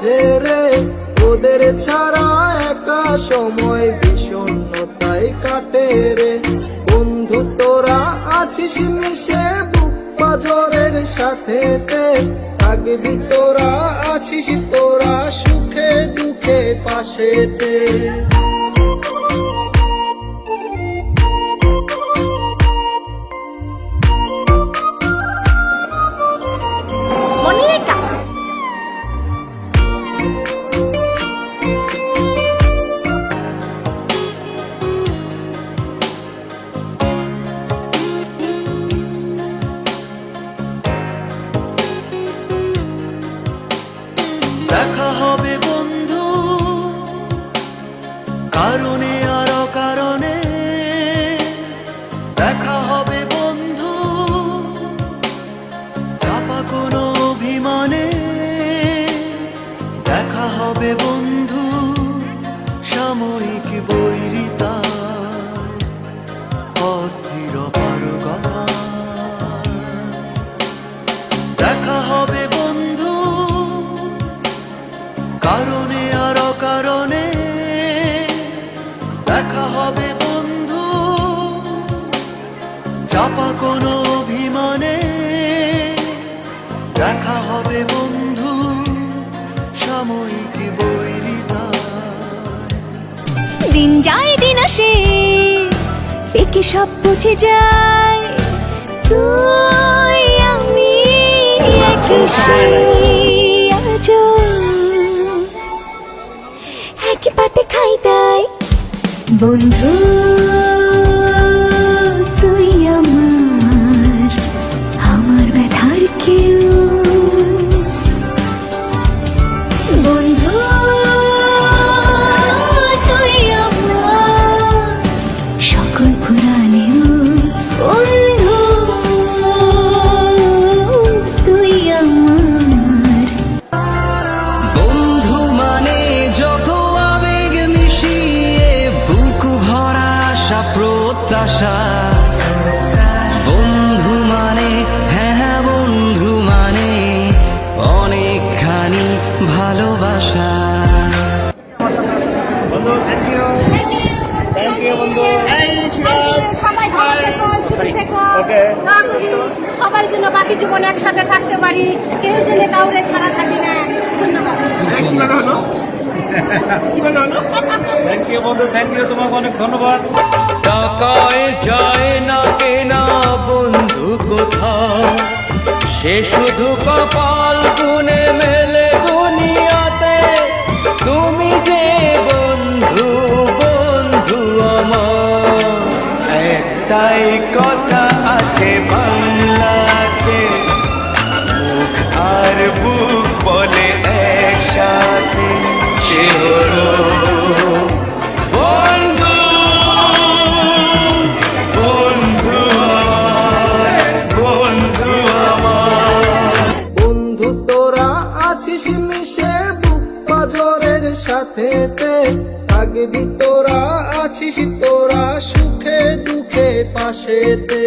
মাঝে রে, ওদের ছাড়া একা সময় বিষণ্ণতায় কাটে রে। বন্ধু, তোরা আছিস মিশে, বুক পাজরের সাথে থাকবি তোরা আছিস তোরা সুখে দুঃখে পাশেতে। দেখা হবে বন্ধু, সাময়িক বৈরিতা দিন যায়, দিন আসে পেকে সব বুঝে যায়। তুই, আমি একই একই পাতে খাই তাই, বন্ধু। প্রত্যাশা। বন্ধু মানে হ্যাঁ হ্যাঁ বন্ধু মানে অনেকখানি ভালোবাসা। সবাই যেন বাকি জীবন একসাথে থাকতে পারি। কেউ যেন কাউরে ছাড়া থাকি না। ধন্যবাদ। থ্যাংক ইউ বন্ধু। থ্যাংক ইউ তোমাকে অনেক ধন্যবাদ। টাকায় যায় না কেনা বন্ধু কোথাও সে শুধু কপাল গুনে মেলে দুনিয়াতে। তুমি যে বন্ধু বন্ধু আমার। একটাই কথা আছে বাংলাতে, মুখ আর বুক বলে একসাথে। পাজরের সাথে থাকবি তোরা আছিস তোরা সুখে দুঃখে পাশেতে।